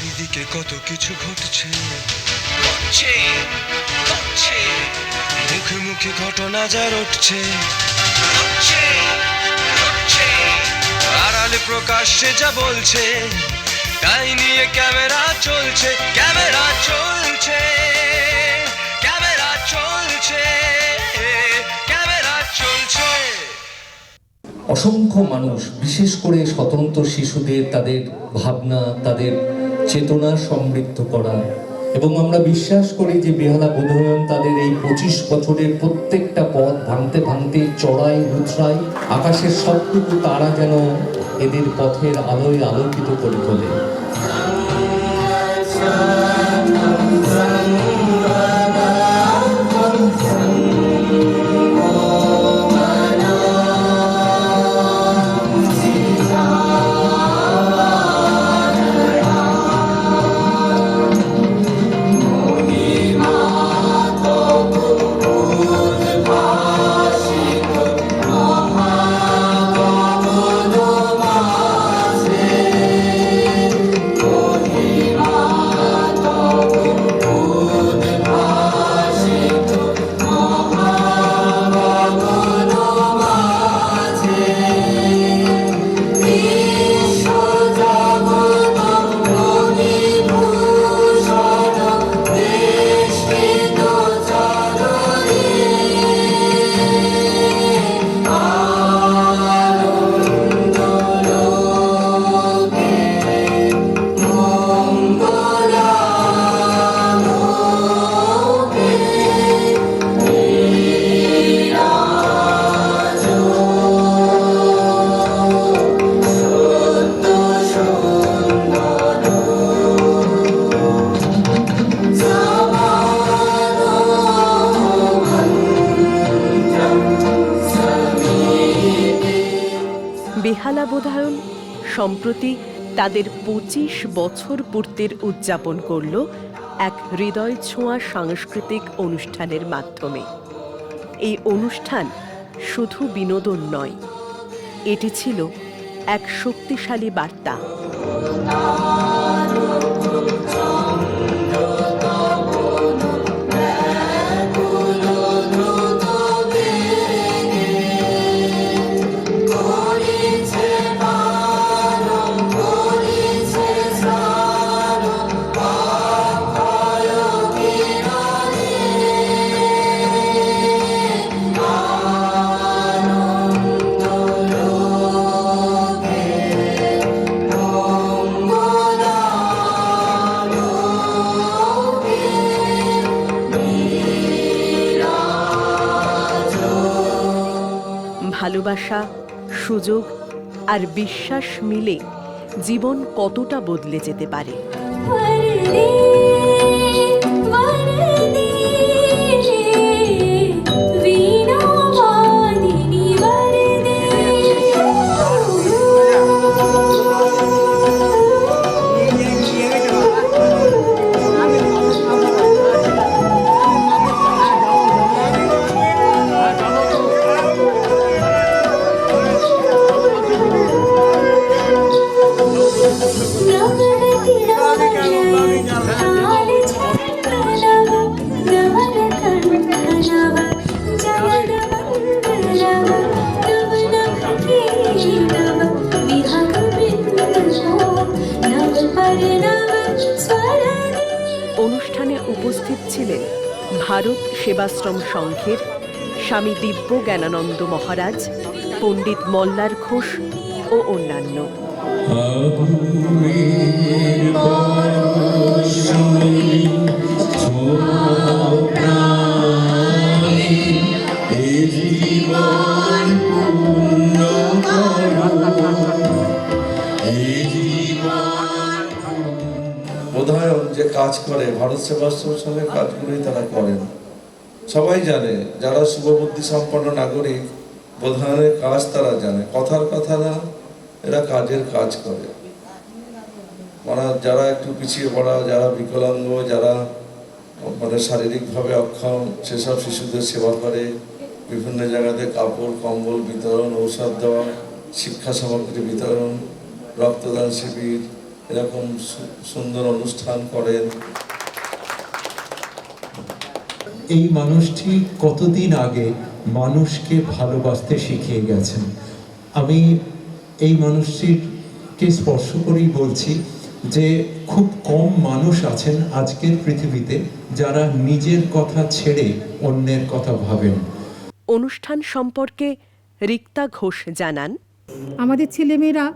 চারিদিকে কত কিছু ঘটছে। ঘটছে ঘটছে। মুখে মুখে ঘটনা যা রটছে ঘটছে ঘটছে। আড়ালে প্রকাশ্যে যা বলছে তাই নিয়ে ক্যামেরা চলছে ক্যামেরা চলছে ক্যামেরা চলছে ক্যামেরা চলছে। অসংখ্য মানুষ বিশেষ করে স্বতন্ত্র শিশুদের তাদের ভাবনা তাদের চেতনা সমৃদ্ধ করা। এবং আমরা বিশ্বাস করি যে বেহালা বোধয়ন তাদের এই পঁচিশ বছরের প্রত্যেকটা পথ ভাঙতে ভাঙতে চড়াই উচড়াই আকাশের সবটুকু তারা যেন এদের পথের আলোয় আলোকিত করে তোলে। তাদের পঁচিশ বছর পূর্তির উদযাপন করল এক হৃদয় ছোঁয়া সাংস্কৃতিক অনুষ্ঠানের মাধ্যমে। এই অনুষ্ঠান শুধু বিনোদন নয়, এটি ছিল এক শক্তিশালী বার্তা। সুযোগ আর বিশ্বাস মিলে জীবন কতটা বদলে যেতে পারে। সেবাশ্রম সংঘের স্বামী দিব্য জ্ঞানানন্দ মহারাজ পণ্ডিত মল্লার ঘোষ ও অন্যান্য। বোধায়ন যে কাজ করে ভারত সেবাশ্রম সঙ্গে কাজগুলোই তারা করেন। সবাই জানে, যারা শুভবুদ্ধি সম্পন্ন নাগরিক বোধায়নের কাজ তারা জানে। কথার কথা না, এরা কাজের কাজ করে। মানে যারা একটু পিছিয়ে পড়া, যারা বিকলাঙ্গ, যারা মানে শারীরিকভাবে অক্ষম, সেসব শিশুদের সেবা করে। বিভিন্ন জায়গাতে কাপড়, কম্বল বিতরণ, ঔষধ দেওয়া, শিক্ষা সামগ্রী বিতরণ, রক্তদান শিবির, এরকম সুন্দর অনুষ্ঠান করেন। এই মানুষটি কতদিন আগে মানুষকে ভালোবাসতে শিখিয়ে গেছেন? আমি এই মানুষটিকে স্পর্শ করেই বলছি যে খুব কম মানুষ আছেন আজকের পৃথিবীতে যারা নিজের কথা ছেড়ে অন্যের কথা ভাবেন। অনুষ্ঠান সম্পর্কে রিক্তা ঘোষ জানান আমাদের ছেলেমেয়েরা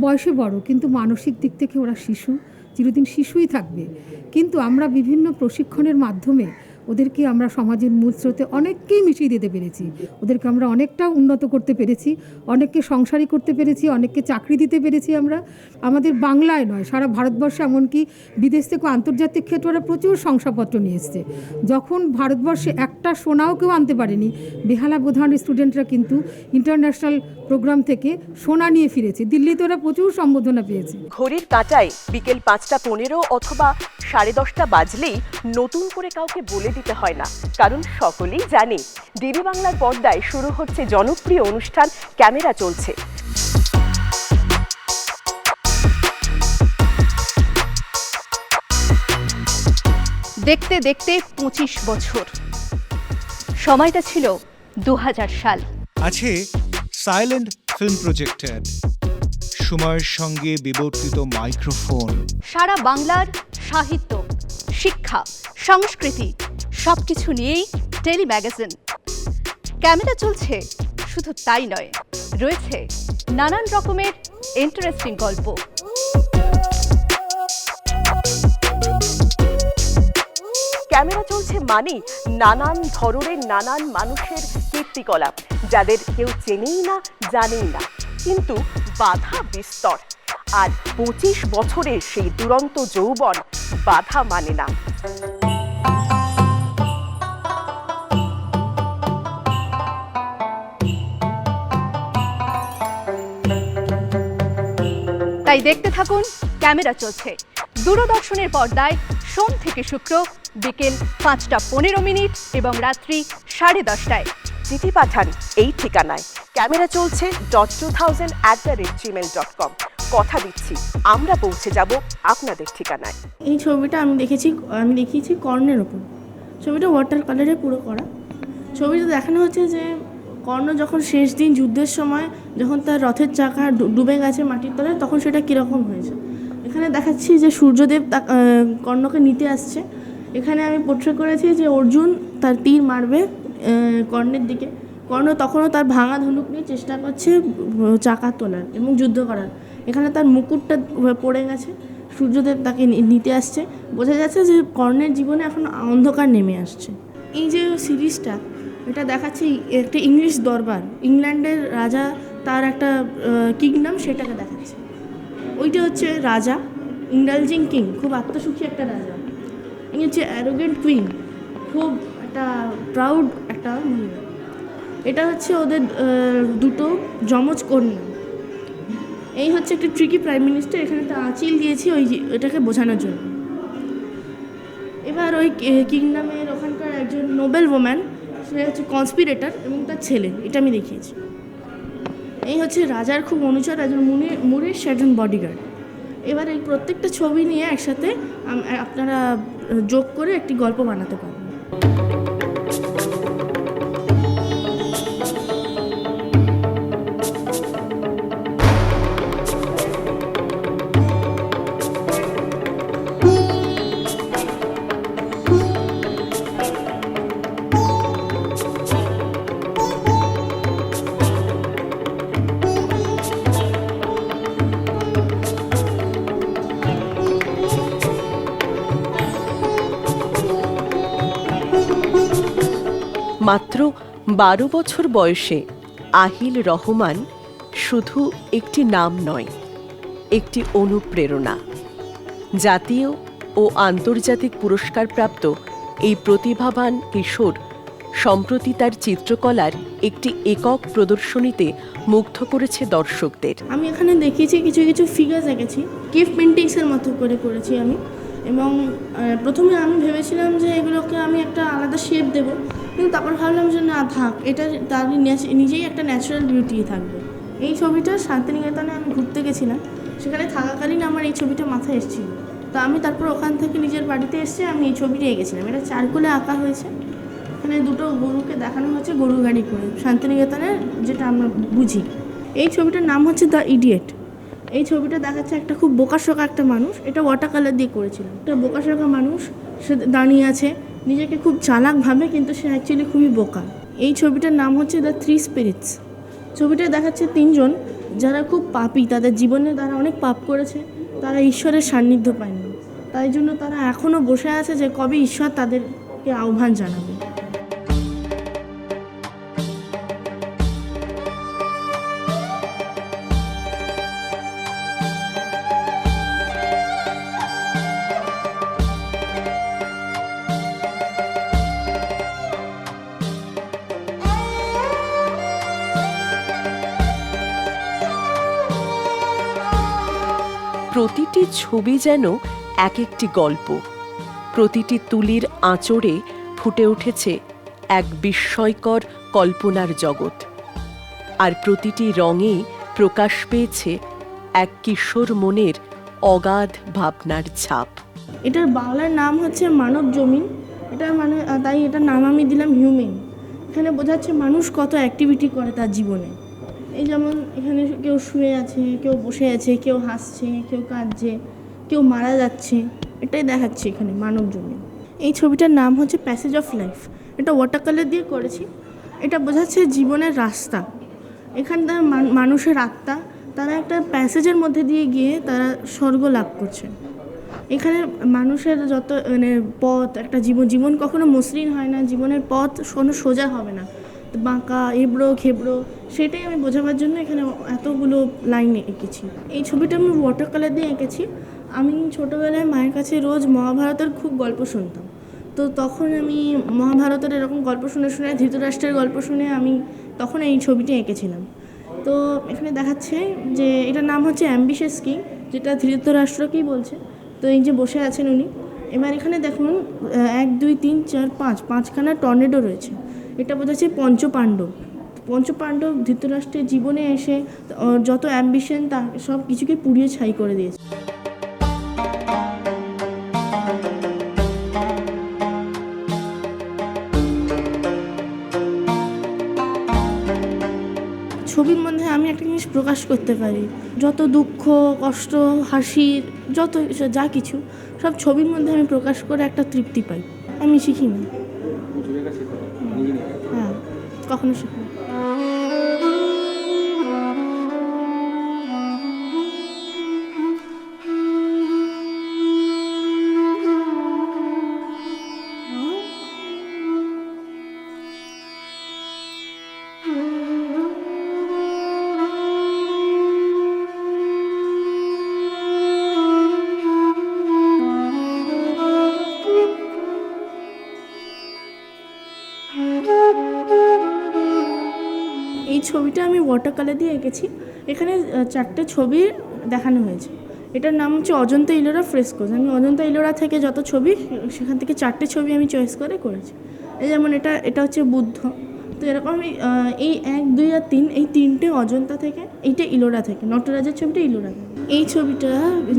বয়সে বড় কিন্তু মানসিক দিক থেকে ওরা শিশু চিরদিন শিশুই থাকবে। কিন্তু আমরা বিভিন্ন প্রশিক্ষণের মাধ্যমে ওদেরকে আমরা সমাজের মূল স্রোতে অনেককেই মিশিয়ে দিতে পেরেছি। ওদেরকে আমরা অনেকটা উন্নত করতে পেরেছি, অনেককে সংসারী করতে পেরেছি, অনেককে চাকরি দিতে পেরেছি আমরা। আমাদের বাংলায় নয়, সারা ভারতবর্ষে এমনকি বিদেশ থেকে আন্তর্জাতিক ক্ষেত্রে ওরা প্রচুর শংসাপত্র নিয়ে এসছে। যখন ভারতবর্ষে একটা সোনাও কেউ আনতে পারেনি, বেহালা বোধান স্টুডেন্টরা কিন্তু ইন্টারন্যাশনাল প্রোগ্রাম থেকে সোনা নিয়ে ফিরেছে। দিল্লিতে ওরা প্রচুর সম্বোধনা পেয়েছে। ঘড়ির কাঁটায় বিকেল পাঁচটা পনেরো অথবা সাড়ে দশটা বাজলেই নতুন করে কাউকে বলে দিতে হয় না। কারণ সকলেই জানে ডিবি বাংলার পর্দায় শুরু হচ্ছে জনপ্রিয় অনুষ্ঠান ক্যামেরা চলছে। দেখতে দেখতে পঁচিশ বছর। সময়টা ছিল দু হাজার সাল। আছে সাইলেন্ট ফিল্ম প্রজেক্টের সময়ের সঙ্গে বিবর্তিত মাইক্রোফোন। সারা বাংলার সাহিত্য শিক্ষা সংস্কৃতি সব কিছু নিয়েই টেলি ম্যাগাজিন ক্যামেরা চলছে, শুধু তাই নয়, রয়েছে নানান রকমের ইন্টারেস্টিং গল্প। ক্যামেরা চলছে মানে নানান ধরনের নানান মানুষের কীর্তিকলাপ, যাদের কেউ চেনেই না, জানেই না। কিন্তু বাধা বিস্তর। আর পঁচিশ বছরের সেই দুরন্ত যৌবন বাধা মানে না। তাই দেখতে থাকুন ক্যামেরা চলছে। দূরদর্শনের পর্দায় সোম থেকে শুক্র বিকেল পাঁচটা পনেরো মিনিট এবং রাত্রি সাড়ে দশটায়। চিঠি পাঠান এই ঠিকানায়। ক্যামেরা চলছে dot two thousand at the rate Gmail dot com কথা দিচ্ছি আমরা পৌঁছে যাব আপনাদের ঠিকানায়। এই ছবিটা আমি দেখেছি আমি দেখিয়েছি কর্ণের ওপর ছবিটা ওয়াটার কালারে পুরো করা। ছবিটা দেখানো হচ্ছে যে কর্ণ যখন শেষ দিন যুদ্ধের সময় যখন তার রথের চাকা ডুবে গেছে মাটির তলায় তখন সেটা কীরকম হয়েছে? এখানে দেখাচ্ছি যে সূর্যদেব কর্ণকে নিতে আসছে। এখানে আমি পোট্রে করেছি যে অর্জুন তার তীর মারবে কর্ণের দিকে। কর্ণ তখনও তার ভাঙা ধনুক নিয়ে চেষ্টা করছে চাকা তোলার এবং যুদ্ধ করার। এখানে তার মুকুটটা পড়ে গেছে, সূর্যদেব তাকে নিতে আসছে। বোঝা যাচ্ছে যে কর্ণের জীবনে এখন অন্ধকার নেমে আসছে। এই যে সিরিজটা এটা দেখাচ্ছে একটা ইংলিশ দরবার। ইংল্যান্ডের রাজা তার একটা কিংডম সেটাকে দেখাচ্ছে। ওইটা হচ্ছে রাজা ইন্ডালজিং কিং, খুব আত্মসুখী একটা রাজা। ইনি হচ্ছে অ্যারোগেন্ট কুইন খুব একটা প্রাউড একটা মহিলা। এটা হচ্ছে ওদের দুটো যমজ কন্যা। এই হচ্ছে একটা ট্রিকি প্রাইম মিনিস্টার এখানে একটা আঁচিল দিয়েছি ওই এটাকে বোঝানোর জন্য। এবার ওই কিংডমের ওখানকার একজন নোবেল ওম্যান সে হচ্ছে কনস্পিরেটার এবং তার ছেলে, এটা আমি দেখিয়েছি। এই হচ্ছে রাজার খুব অনুচর একজন মুনে, মুরেশ একজন বডিগার্ড এবার এই প্রত্যেকটা ছবি নিয়ে একসাথে আপনারা যোগ করে একটি গল্প বানাতে পারবেন। মাত্র বারো বছর বয়সে আহিল রহমান শুধু একটি নাম নয়, একটি অনুপ্রেরণা। জাতীয় ও আন্তর্জাতিক পুরস্কারপ্রাপ্ত এই প্রতিভাবান কিশোর সম্প্রতি তার চিত্রকলার একটি একক প্রদর্শনীতে মুগ্ধ করেছে দর্শকদের। আমি এখানে দেখিয়েছি কিছু কিছু ফিগার্স এঁকেছি। কিফ পেন্টিংসের মতো করে করেছি আমি। এবং প্রথমে আমি ভেবেছিলাম যে এগুলোকে আমি একটা আলাদা শেপ দেব। কিন্তু তারপর ভাবলাম যে না, থাক, এটা তার নিজেই একটা ন্যাচারাল বিউটি থাকবে। এই ছবিটা শান্তিনিকেতনে আমি ঘুরতে গেছিলাম। সেখানে থাকাকালীন আমার এই ছবিটা মাথায় এসেছিল। তো আমি তারপর ওখান থেকে নিজের বাড়িতে এসে আমি এই ছবিটা এঁকেছিলাম এটা চারকোলে আঁকা হয়েছে। এখানে দুটো গরুকে দেখানো হচ্ছে গরু গাড়ি করে। শান্তিনিকেতনের যেটা আমরা বুঝি। এই ছবিটার নাম হচ্ছে দ্য ইডিয়েট। এই ছবিটা দেখাচ্ছে একটা খুব বোকাশোকা একটা মানুষ। এটা ওয়াটার কালার দিয়ে করেছিলাম একটা বোকাশোকা মানুষ সে দাঁড়িয়ে আছে। নিজেকে খুব চালাক ভাবে, কিন্তু সে অ্যাকচুয়ালি খুবই বোকা। এই ছবিটার নাম হচ্ছে দ্য থ্রি স্পিরিটস ছবিটা দেখাচ্ছে তিনজন যারা খুব পাপি, তাদের জীবনে তারা অনেক পাপ করেছে, তারা ঈশ্বরের সান্নিধ্য পায়নি। তাই জন্য তারা এখনও বসে আছে যে কবে ঈশ্বর তাদেরকে আহ্বান জানাবে। ছবি যেন এক একটি গল্প। প্রতিটি তুলির আঁচড়ে ফুটে উঠেছে এক বিস্ময়কর কল্পনার জগৎ। আর প্রতিটি রঙে প্রকাশ পেয়েছে এক কিশোর মনের অগাধ ভাবনার ছাপ। এটার বাংলার নাম হচ্ছে মানব জমিন। এটা মানে তাই এটার নাম আমি দিলাম হিউম্যান এখানে বোঝাচ্ছে মানুষ কত অ্যাক্টিভিটি করে তার জীবনে। এই যেমন এখানে কেউ শুয়ে আছে, কেউ বসে আছে, কেউ হাসছে, কেউ কাঁদছে, কেউ মারা যাচ্ছে, এটাই দেখাচ্ছে এখানে মানব জমিন এই ছবিটার নাম হচ্ছে প্যাসেজ অফ লাইফ এটা ওয়াটার কালার দিয়ে করেছি। এটা বোঝাচ্ছে জীবনের রাস্তা। এখানটা মান- মানুষের আত্মা, তারা একটা প্যাসেজের মধ্যে দিয়ে গিয়ে তারা স্বর্গ লাভ করছে। এখানে মানুষের যত মানে পথ, একটা জীবন জীবন কখনো মসৃণ হয় না। জীবনের পথ কোনো সোজা হবে না। বাঁকা, এবড়ো, খেবড়ো, সেটাই আমি বোঝাবার জন্য এখানে এতগুলো লাইন এঁকেছি। এই ছবিটা আমি ওয়াটার কালার দিয়ে এঁকেছি। আমি ছোটোবেলায় মায়ের কাছে রোজ মহাভারতের খুব গল্প শুনতাম। তো তখন আমি মহাভারতের এরকম গল্প শুনে শুনে, ধৃতরাষ্ট্রের গল্প শুনে আমি তখন এই ছবিটি এঁকেছিলাম। তো এখানে দেখাচ্ছে যে এটার নাম হচ্ছে অ্যাম্বিশাস কিং যেটা ধৃতরাষ্ট্রকেই বলছে। তো এই যে বসে আছেন উনি। এবার এখানে দেখুন এক, দুই, তিন, চার, পাঁচ, পাঁচখানা টর্নেডো রয়েছে। এটা বোঝাচ্ছে পঞ্চপাণ্ডব। পঞ্চপাণ্ডব ধৃতরাষ্ট্রের জীবনে এসে যত অ্যাম্বিশন তা সব কিছুকে পুড়িয়ে ছাই করে দিয়েছে। ছবির মধ্যে আমি একটা জিনিস প্রকাশ করতে পারি। যত দুঃখ, কষ্ট হাসির যত যা কিছু, সব ছবির মধ্যে আমি প্রকাশ করে একটা তৃপ্তি পাই। আমি শিখি না হ্যাঁ কখনো শিখি না। এই ছবিটা আমি ওয়াটার কালার দিয়ে এঁকেছি। এখানে চারটে ছবি দেখানো হয়েছে। এটার নাম হচ্ছে অজন্তা ইলোরা ফ্রেস্কোজ আমি অজন্তা ইলোরা থেকে যত ছবি, সেখান থেকে চারটে ছবি আমি চয়েস করে করেছি। এই যেমন এটা এটা হচ্ছে বুদ্ধ। তো এরকম আমি এই এক, দুই আর তিন, এই তিনটে অজন্তা থেকে, এইটা ইলোরা থেকে, নটরাজের ছবিটা ইলোরা থেকে। এই ছবিটা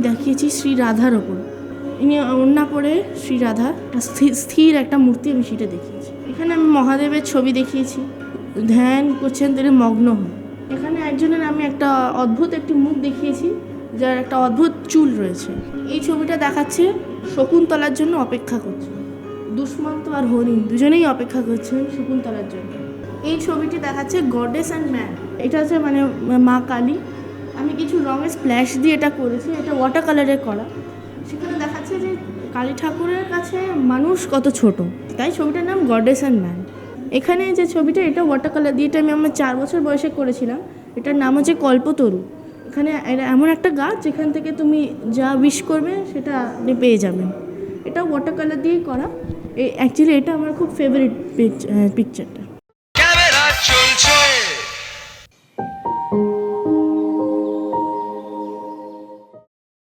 দেখিয়েছি শ্রী রাধার ওপর। ইনি অন্যা পরে শ্রী রাধা স্থির একটা মূর্তি আমি সেটা দেখিয়েছি। এখানে আমি মহাদেবের ছবি দেখিয়েছি। ধ্যান করছেন তিনি মগ্ন হন। এখানে একজনের আমি একটা অদ্ভুত একটি মুখ দেখিয়েছি, যার একটা অদ্ভুত চুল রয়েছে। এই ছবিটা দেখাচ্ছে শকুন্তলার জন্য অপেক্ষা করছে। দুষ্মন্ত আর হরিণ, দুজনেই অপেক্ষা করছেন শকুন্তলার জন্য। এই ছবিটি দেখাচ্ছে গডেস অ্যান্ড ম্যান। এটা হচ্ছে মানে মা কালী। আমি কিছু রঙের স্প্ল্যাশ দিয়ে এটা করেছি, এটা ওয়াটার কালারের করা। সেখানে দেখাচ্ছে যে কালী ঠাকুরের কাছে মানুষ কত ছোট। তাই ছবিটার নাম গডেস অ্যান্ড ম্যান। এখানে যে ছবিটা, এটা ওয়াটার কালার দিয়ে এটা আমি আমার চার বছর বয়সে করেছিলাম। এটার নাম হচ্ছে কল্পতরু। এখানে এমন একটা গাছ যেখান থেকে তুমি যা উইশ করবে সেটা আপনি পেয়ে যাবেন। এটা ওয়াটার কালার দিয়েই করা। অ্যাকচুয়ালি এটা আমার খুব ফেভারিট পিকচারটা